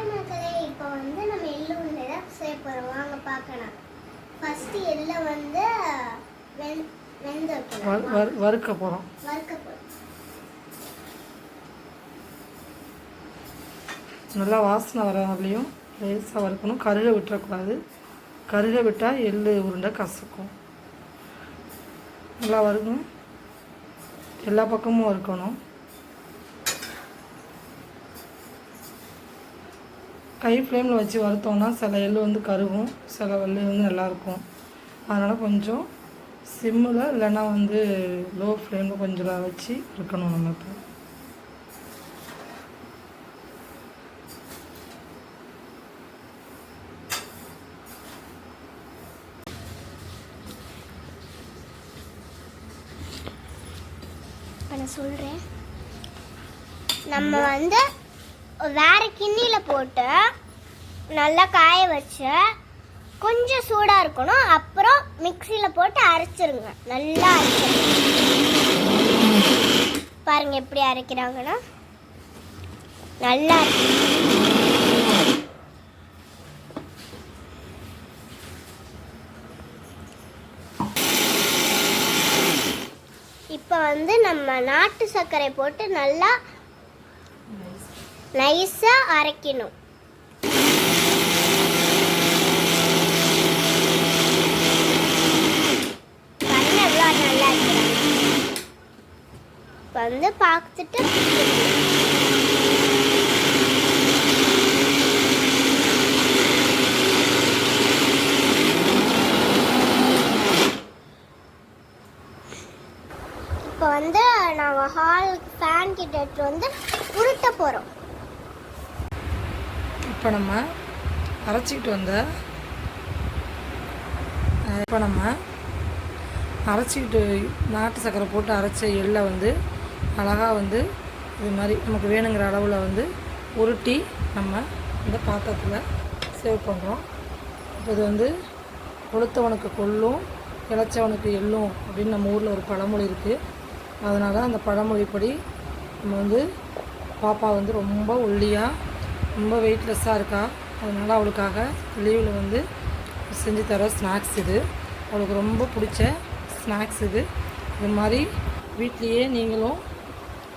Hi மக்களே இப்போ வந்து நம்ம எள்ளு உருண்டை தான் செய்ய போகிறோம் வாங்க பார்க்கலாம். ஃபஸ்ட்டு எள்ளை வந்து வெந் வெந்து வறுக்க போகிறோம் வறுக்க போகிறோம் நல்லா வாசனை வர லேசாக வறுக்கணும். கருக விட்டுறக்கூடாது. கருக விட்டால் எள்ளு உருண்டை கசக்கும். நல்லா வறுக்கணும். எல்லா பக்கமும் வறுக்கணும். கை ஃப்ளேமில் வச்சு வறுத்தோம்னா சில எள்ளு வந்து கருகும் சில எள்ளு வந்து நல்லாயிருக்கும். அதனால் கொஞ்சம் சிம்மில் இல்லைன்னா வந்து லோ ஃப்ளேமில் கொஞ்சம் வச்சு இருக்கணும் நம்ம இப்போ இப்போ நான் சொல்கிறேன் நம்ம வந்து வேற கிண்ணியில் போட்டு நல்லா காய வச்சு கொஞ்சம் சூடாக இருக்கணும். அப்புறம் மிக்சியில் போட்டு அரைச்சிருங்க. நல்லா அரைச்சிருங்க. பாருங்க எப்படி அரைக்கிறாங்கன்னா. நல்லா அரைக்கணும். இப்போ வந்து நம்ம நாட்டு சர்க்கரை போட்டு நல்லா நைஸாக அரைக்கணும். நல்லா இப்போ வந்து பார்த்துட்டு இப்போ வந்து நாங்கள் ஹால் ஃபேன் கிட்ட வந்து உருட்ட போகிறோம் இப்போ நம்ம அரைச்சிக்கிட்டு வந்த இப்போ நம்ம அரைச்சிக்கிட்டு நாட்டு சர்க்கரை போட்டு அரைச்ச எள்ளை வந்து அழகாக வந்து இது மாதிரி நமக்கு வேணுங்கிற அளவில் வந்து உருட்டி நம்ம இந்த பாத்திரத்தில் சேவ் பண்ணுறோம் இப்போ இது வந்து கொளுத்தவனுக்கு கொள்ளும் இளைச்சவனுக்கு எள்ளும் அப்படின்னு நம்ம ஊரில் ஒரு பழமொழி இருக்குது அதனால் அந்த பழமொழிப்படி நம்ம வந்து பாப்பா வந்து ரொம்ப ஒல்லியாக ரொம்ப வெயிட்லெஸ்ஸாக இருக்கா அதனால் அவளுக்காக லீவில் வந்து செஞ்சு தர ஸ்நாக்ஸ் இது. அவளுக்கு ரொம்ப பிடிச்ச ஸ்நாக்ஸ் இது. இது மாதிரி வீட்லேயே நீங்களும்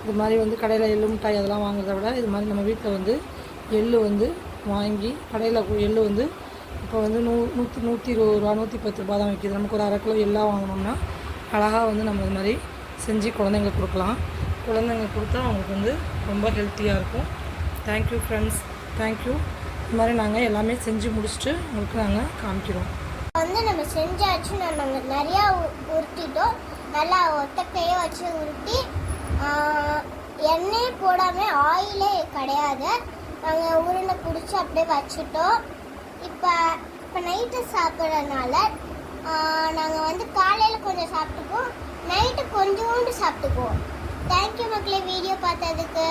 இது மாதிரி வந்து கடையில் எள்ளு மிட்டாய் அதெல்லாம் வாங்குறத விட இது மாதிரி நம்ம வீட்டில் வந்து எள்ளு வந்து வாங்கி கடையில் எள்ளு வந்து இப்போ வந்து நூ நூற்றி நூற்றி இருபது ரூபா நூற்றி பத்து ரூபா தான் விற்கிது நமக்கு ஒரு அரை கிலோ எல்லாம் வாங்கினோம்னா அழகாக வந்து நம்ம இது மாதிரி செஞ்சு குழந்தைங்களுக்கு கொடுக்கலாம். குழந்தைங்க கொடுத்தா அவங்களுக்கு வந்து ரொம்ப ஹெல்த்தியாக இருக்கும். தேங்க்யூ ஃப்ரெண்ட்ஸ் தேங்க்யூ இது மாதிரி நாங்கள் எல்லாமே செஞ்சு முடிச்சுட்டு உங்களுக்கு நாங்கள் காமிக்கிறோம். வந்து நம்ம செஞ்சாச்சு நம்ம நிறையா உ- உருட்டிட்டோம். நல்லா ஒத்தக்கையே வச்சு உருட்டி எண்ணெய் போடாமல் ஆயிலே கிடையாது. நாங்கள் உருண்டை பிடிச்சி அப்படியே வச்சுட்டோம். இப்போ இப்போ நைட்டு சாப்பிட்றதுனால நாங்கள் வந்து காலையில் கொஞ்சம் சாப்பிட்டுக்குவோம். நைட்டு கொஞ்சோண்டு சாப்பிட்டுக்குவோம். தேங்க்யூ மக்களே. வீடியோ பார்த்ததுக்கு.